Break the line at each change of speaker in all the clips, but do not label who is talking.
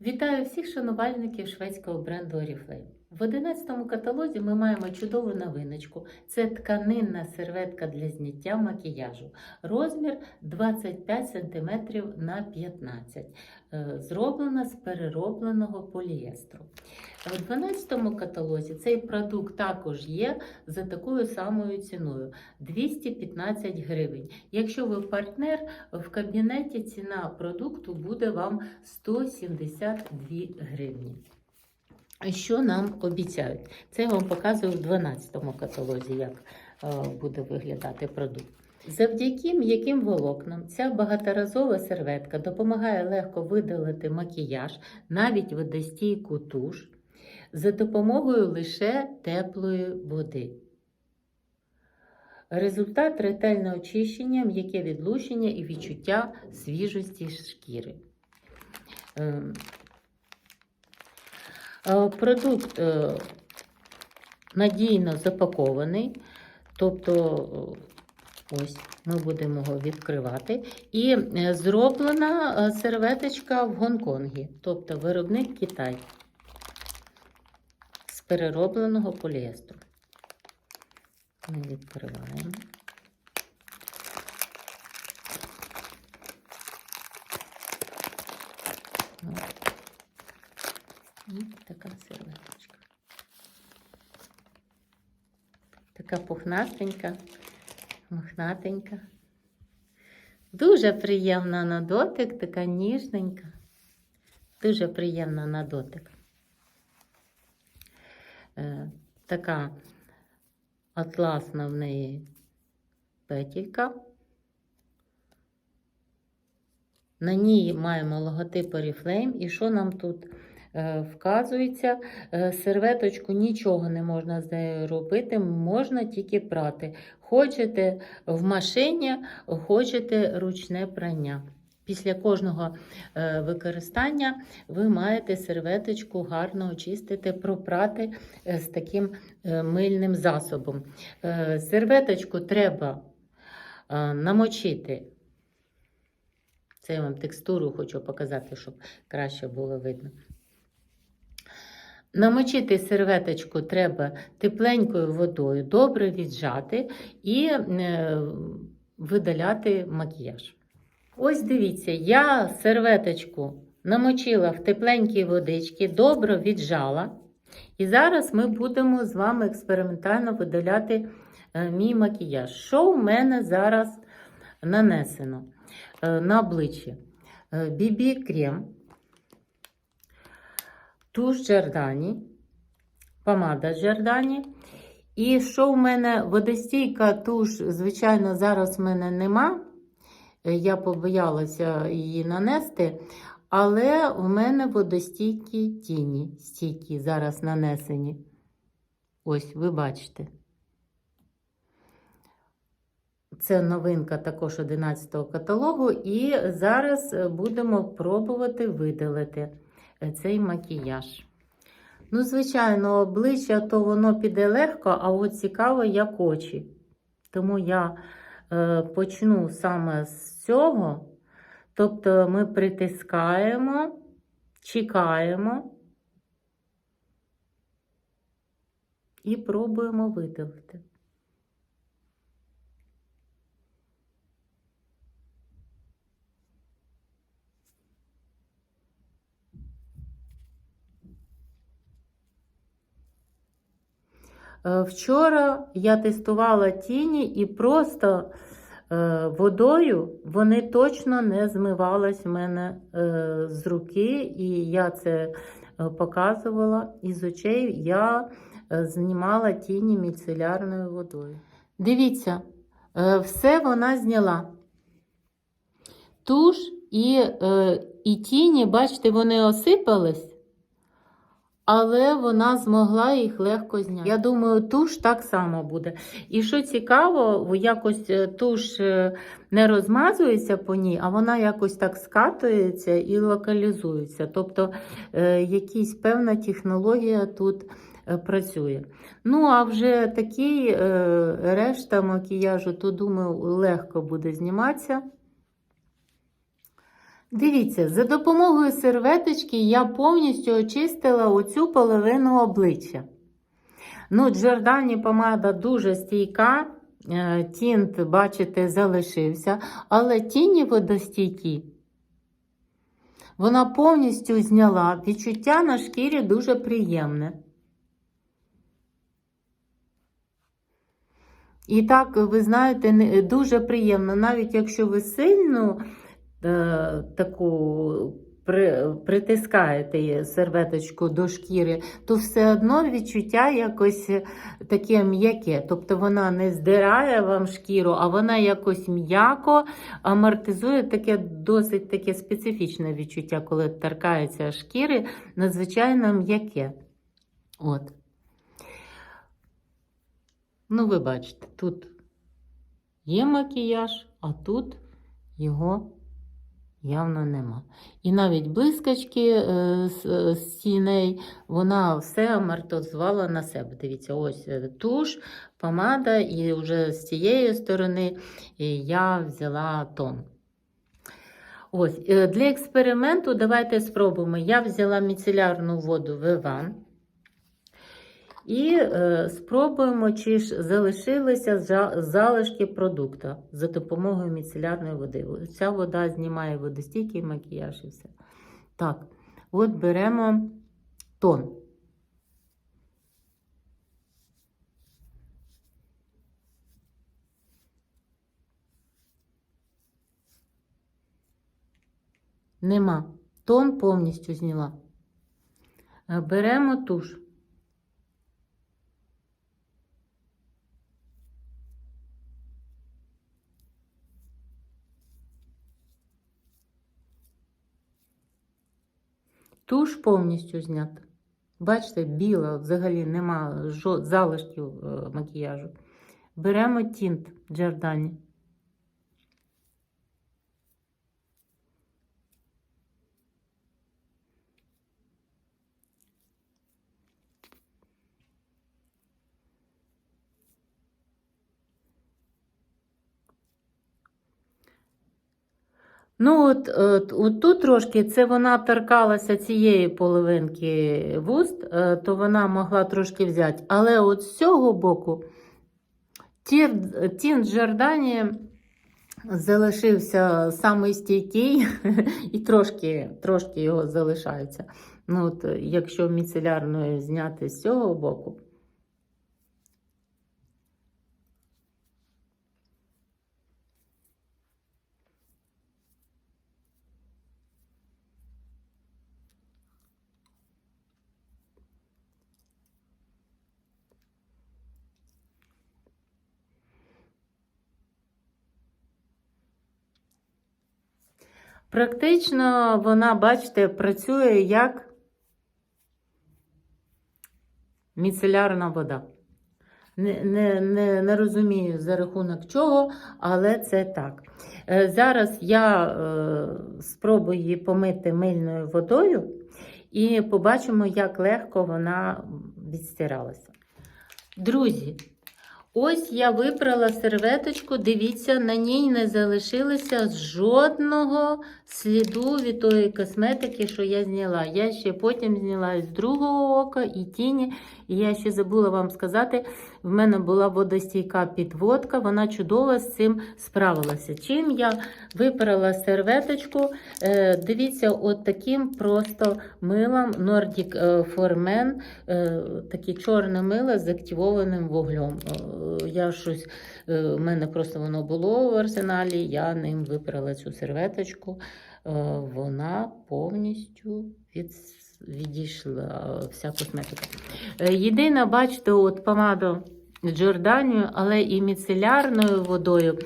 Вітаю всіх шанувальників шведського бренду Oriflame. В 11 каталозі ми маємо чудову новиночку. Це тканинна серветка для зняття макіяжу. Розмір 25 см на 15 Е, Зроблена з переробленого поліестру. В 12 каталозі цей продукт також є за такою самою ціною 215 гривень. Якщо ви партнер, в кабінеті ціна продукту буде вам 172 гривні. Що нам обіцяють? Це я вам показую в 12-му каталозі, як е, буде виглядати продукт. Завдяки м'яким волокнам ця багаторазова серветка допомагає легко видалити макіяж, навіть водостійку туш, за допомогою лише теплої води. Результат ретельне очищення, м'яке відлущення і відчуття свіжості шкіри. Е, Продукт е, надійно запакований, тобто е, ось ми будемо його відкривати. І зроблена серветочка в Гонконгі, тобто виробник Китай з переробленого поліестру. Ми відкриваємо. От. І така серветочка. Така пухнастенька, мохнатенька. Дуже приємна на дотик, така ніжненька. Дуже приємна на дотик. Е, така атласна в неї петелька. На ній маємо логотип Oriflame. І що нам тут вказується? Е, серветочку нічого не можна з нею робити, можна тільки прати. Хочете в машині, хочете ручне прання. Після кожного е, використання ви маєте серветочку гарно очистити, пропрати е, з таким е, мильним засобом. Е, Серветочку треба е, намочити. Це я вам текстуру хочу показати, щоб краще було видно. Намочити серветочку треба тепленькою водою, добре віджати і е, видаляти макіяж. Ось дивіться, я серветочку намочила в тепленькій водичці, добре віджала. І зараз ми будемо з вами експериментально видаляти е, мій макіяж. Що в мене зараз нанесено е, на обличчі? BB крем, туш Джордані, помада Джордані. І що в мене водостійка туш, звичайно, зараз в мене нема. Е, Я побоялася її нанести, але у мене водостійкі тіні стійкі зараз нанесені. Ось, ви бачите. Це новинка також 11 каталогу, і зараз будемо пробувати видалити цей макіяж. Ну, звичайно, обличчя то воно піде легко, а от цікаво, як очі. Тому я е, почну саме з цього. Тобто ми притискаємо, чекаємо і пробуємо видалити. Е, Вчора я тестувала тіні і просто е, водою вони точно не змивались в мене е, з руки, і я це е, показувала із очей. Я е, знімала тіні міцелярною водою. Дивіться, е, все вона зняла. Туш і, е, і тіні, бачите, вони осипались. Але вона змогла їх легко зняти. Я думаю, туш так само буде. І що цікаво, якось е, туш е, не розмазується по ній, а вона якось так скатується і локалізується. Тобто е, якась певна технологія тут працює. Ну, а вже такий решта макіяжу, то думаю, легко буде зніматися. Дивіться, за допомогою серветочки я повністю очистила оцю половину обличчя. Ну, Джордані помада дуже стійка, е, тінт, бачите, залишився, але тіні водостійкі. Вона повністю зняла. Відчуття на шкірі дуже приємне. І так, ви знаєте, дуже приємно, навіть якщо ви сильно таку притискаєте серветочку до шкіри, то все одно відчуття якось таке м'яке. Тобто вона не здирає вам шкіру, а вона якось м'яко амортизує таке досить таке специфічне відчуття, коли торкається шкіри, надзвичайно м'яке. От. Ну, ви бачите, тут є макіяж, а тут його явно нема. І навіть блискочки е, з, з тіней, вона все амортизувала на себе. Дивіться, ось е, туш, помада, і вже з цієї сторони е, я взяла тон. Ось, е, для експерименту давайте спробуємо. Я взяла міцелярну воду Виван. І е, спробуємо, чи ж залишилися залишки продукту за допомогою міцелярної води. Ця вода знімає водостійкий макіяж і все. Так, от беремо тон. Нема. Тон повністю зняла. Е, Беремо туш. Туш повністю знята. Бачите, біла, взагалі нема залишків е, макіяжу. Беремо тінт Джордані. Ну, от, от, от тут трошки це вона торкалася цієї половинки вуст, е, то вона могла трошки взяти. Але от з цього боку тінт Джордані залишився самий стійкий і трошки, трошки його залишається. Ну, от, якщо міцелярною зняти з цього боку, Практично вона, бачите, працює як міцелярна вода. Не, не, не, не розумію за рахунок чого, але це так. Е, Зараз я е, спробую її помити мильною водою і побачимо, як легко вона відстиралася. Друзі, ось я випрала серветочку. Дивіться, на ній не залишилося жодного сліду від тої косметики, що я зняла. Я ще потім зняла з другого ока і тіні. І я ще забула вам сказати, в мене була водостійка підводка, вона чудово з цим справилася. Чим я випрала серветочку, е, дивіться, от таким просто милом Nordic е, Formen, е, таке чорне мило з активованим вуглем. Я щось, в мене просто воно було в арсеналі, я ним випрала цю серветочку. Вона повністю від, відійшла вся косметика. Єдине, бачите, от помаду Джорданію, але і міцелярною водою.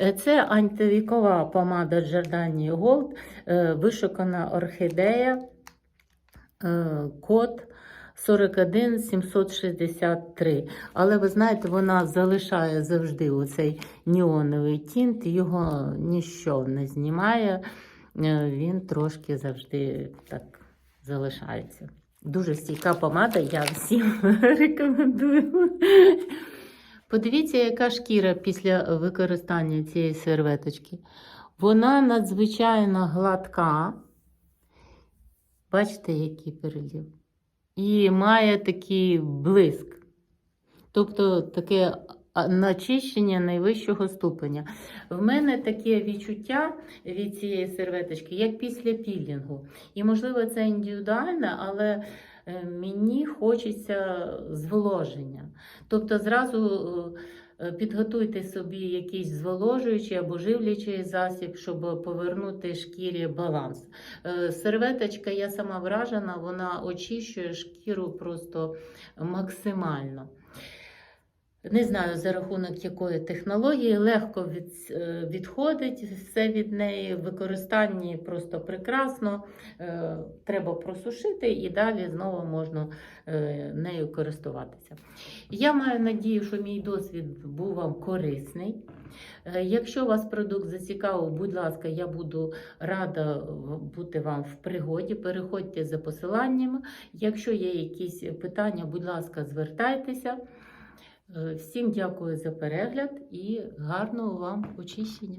Е, Це антивікова помада Джорданії Gold, е, вишукана орхідея, е, код 41 763. Але ви знаєте, вона залишає завжди оцей неоновий тінт, його ніщо не знімає. Він трошки завжди так залишається. Дуже стійка помада, я всім рекомендую. Подивіться, яка шкіра після використання цієї серветочки. Вона надзвичайно гладка. Бачите, який перелів. І має такий блиск. Тобто таке а, начищення найвищого ступеня. В мене таке відчуття від цієї серветочки, як після пілінгу. І, можливо, це індивідуально, але е, мені хочеться зволоження. Тобто, зразу е, підготуйте собі якийсь зволожуючий або живлячий засіб, щоб повернути шкірі баланс. Е, Серветочка, я сама вражена, вона очищує шкіру просто максимально. Не знаю за рахунок якої технології, легко від, е, відходить все від неї. В використанні просто прекрасно. Е, Треба просушити і далі знову можна е, нею користуватися. Я маю надію, що мій досвід був вам корисний. Якщо вас продукт зацікавив, будь ласка, я буду рада бути вам в пригоді. Переходьте за посиланнями. Якщо є якісь питання, будь ласка, звертайтеся. Е, Всім дякую за перегляд і гарного вам очищення.